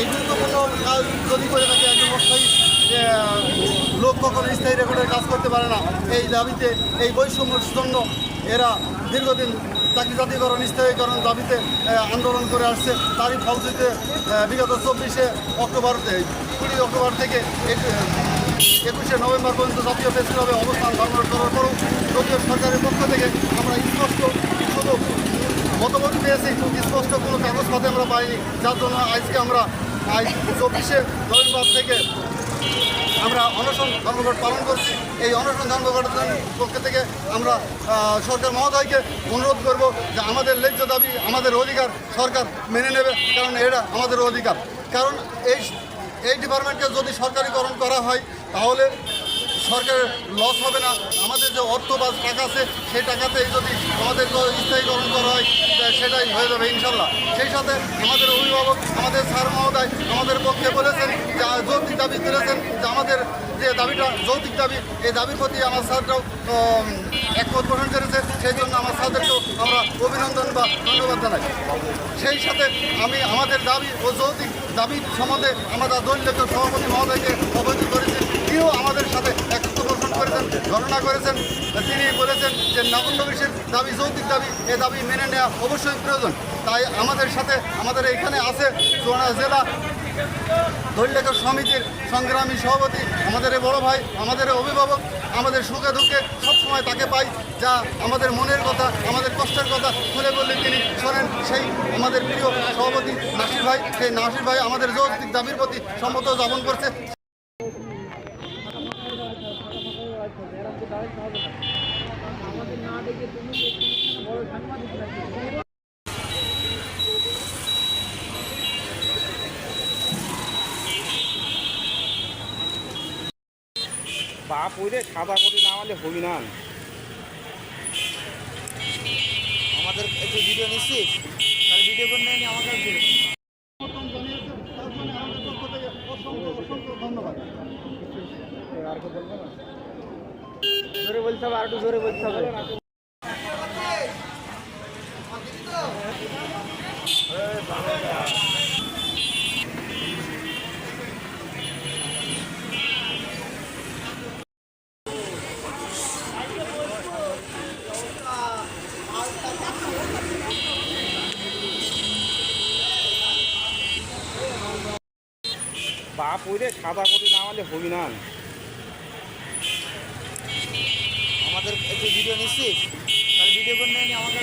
এই গুরুত্বপূর্ণ কাজ যদি করে থাকে একজন লোক কখনো স্থায়ী রেকর্ডের কাজ করতে পারে না। এই দাবিতে, এই বৈষম্যের জন্য এরা দীর্ঘদিন চাকরি জাতীয়করণ স্থায়ীকরণ দাবিতে আন্দোলন করে আসছে। তারই ফলশ্রুতিতে বিগত চব্বিশে অক্টোবর কুড়ি অক্টোবর থেকে একুশে নভেম্বর পর্যন্ত জাতীয় ক্লাবে অবস্থান ধর্মঘট করার পরও যদিও সরকারের পক্ষ থেকে আমরা স্পষ্ট শুধু মতামত পেয়েছি স্পষ্ট কোনো কাগজপাতে আমরা পাইনি। যার জন্য আজকে আমরা চব্বিশে নভেম্বর থেকে আমরা অনশন ধর্মঘট পালন করছি। এই অনশন ধর্মঘটের পক্ষ থেকে আমরা সরকার মহোদয়কে অনুরোধ করব যে আমাদের ন্যায্য দাবি, আমাদের অধিকার সরকার মেনে নেবে, কারণ এটা আমাদের অধিকার। কারণ এই এই ডিপার্টমেন্টকে যদি সরকারিকরণ করা হয়, তাহলে সরকারের লস হবে না। আমাদের যে অর্থ বা টাকা আছে, সেই টাকাতেই যদি আমাদের স্থায়ীকরণ করা হয় সেটাই হয়ে যাবে, ইনশাল্লাহ। সেই সাথে আমাদের অভিভাবক, আমাদের স্যার মহোদয় আমাদের পক্ষে বলেছেন যে যৌক্তিক দাবি তুলেছেন যে, আমাদের যে দাবিটা, যৌক্তিক দাবি, এই দাবির প্রতি আমার স্যাররাও একমত পোষণ করেছে। সেই জন্য আমার স্যারদেরকেও আমরা অভিনন্দন বা ধন্যবাদ জানাই। সেই সাথে আমি, আমাদের দাবি ও যৌক্তিক দাবি সম্বন্ধে আমরা দলীয় সভাপতি মহোদয়কে অবহিত করেছি তিনিও আমাদের সাথে একত্র পোষণ করেছেন করেছেন, তিনি বলেছেন যে বিশ্বের দাবি, যৌক্তিক দাবি, এ দাবি মেনে নেওয়া অবশ্যই প্রয়োজন। তাই আমাদের সাথে, আমাদের এখানে আছে চুয়ানা জেলা দৈলেখক সমিতির সংগ্রামী সভাপতি, আমাদের বড় ভাই, আমাদের অভিভাবক, আমাদের সুখে দুঃখে সবসময় তাকে পাই, যা আমাদের মনের কথা, আমাদের কষ্টের কথা খুলে বললে তিনি শোনেন সেই আমাদের প্রিয় সভাপতি নাসির ভাই। সেই নাসির ভাই আমাদের যৌক্তিক দাবির প্রতি সম্মত যাপন করছে। আমাদের না দেখে তুমি বড় সাংবাদিক লাগবে বাপ ওই রে সাদা করে না হবি না। আমাদের একটু ভিডিও নিচ্ছিস? তাহলে ভিডিও করে নিয়ে নিয়ে আমাকে জানিয়েছে তার জন্য জোরে বলতে হবে আর একটু জোরে বলতে হবে। বাপ ওই রে সাদা করে না হলে হবি না। একটু ভিডিও নিচ্ছিস? তাহলে ভিডিও করে নিয়ে আমাকে